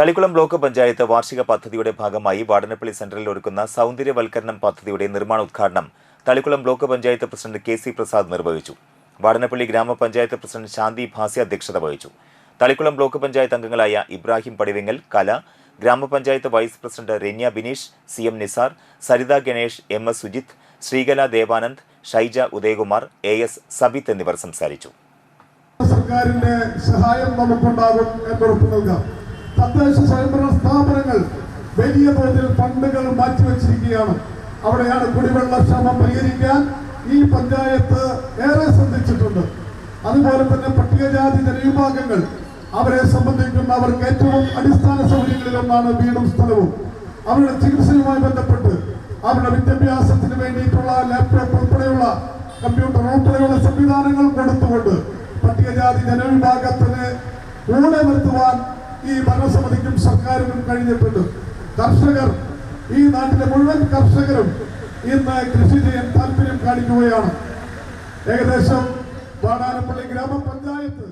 Thalikkulam block panchayat വാർഷിക പദ്ധതിയുടെ ഭാഗമായി വാടനപ്പള്ളി സെന്ററിൽ ഒരുക്കുന്ന സൗന്ദര്യവൽക്കരണം പദ്ധതിയുടെ നിർമ്മാണ ഉദ്ഘാടനം Thalikulam block panchayat president K C Prasad നിർവഹിച്ചു. വാടനപ്പള്ളി ഗ്രാമപഞ്ചായത്ത് പ്രസിഡന്റ് ശാന്തി ഭാസി അധ്യക്ഷത വഹിച്ചു. തളിക്കുളം ബ്ലോക്ക് പഞ്ചായത്ത് അംഗങ്ങളായ ഇബ്രാഹിം പടിവിങ്ങൽ കല ഗ്രാമപഞ്ചായത്ത് vice president Ranya Bineesh C M Nisar Saritha Ganesh M S Sujith Sreekala Devanand Shyja Udayakumar A S Sabith എന്നിവർ സംസാരിച്ചു. സർക്കാരിന്റെ സഹായം നമുക്കുണ്ടാകും എന്നുറപ്പ് നൽകാം തദ്ദേശ സ്വയംഭരണ സ്ഥാപനങ്ങൾ വലിയ തോതിൽ ഫണ്ടുകൾ മാറ്റിവെച്ചിരിക്കുകയാണ്. അവിടെയാണ് കുടിവെള്ള ക്ഷാമം പരിഹരിക്കാൻ ഈ പഞ്ചായത്ത് ഏറെ ശ്രദ്ധിച്ചിട്ടുണ്ട്. അതുപോലെ തന്നെ പട്ടികജാതി ജനവിഭാഗങ്ങൾ അവരെ സംബന്ധിക്കുന്ന അവർക്ക് ഏറ്റവും അടിസ്ഥാന സൗകര്യങ്ങളിലൊന്നാണ് വീടും സ്ഥലവും. അവരുടെ ചികിത്സയുമായി ബന്ധപ്പെട്ട് അവരുടെ വിദ്യാഭ്യാസത്തിന് വേണ്ടിയിട്ടുള്ള ലാപ്ടോപ്പ് ഉൾപ്പെടെയുള്ള കമ്പ്യൂട്ടർ ഉൾപ്പെടെയുള്ള സംവിധാനങ്ങൾ കൊടുത്തുകൊണ്ട് പട്ടികജാതി ജനവിഭാഗത്തിന് കൂടെ നിർത്തുവാൻ ഈ ഭരണസമിതിക്കും സർക്കാരിനും കഴിഞ്ഞിട്ടുണ്ട്. കർഷകർ ഈ നാട്ടിലെ മുഴുവൻ കർഷകരും ഇന്ന് കൃഷി ചെയ്യാൻ താല്പര്യം കാണിക്കുകയാണ്. ഏകദേശം വാടാനപ്പള്ളി ഗ്രാമപഞ്ചായത്ത്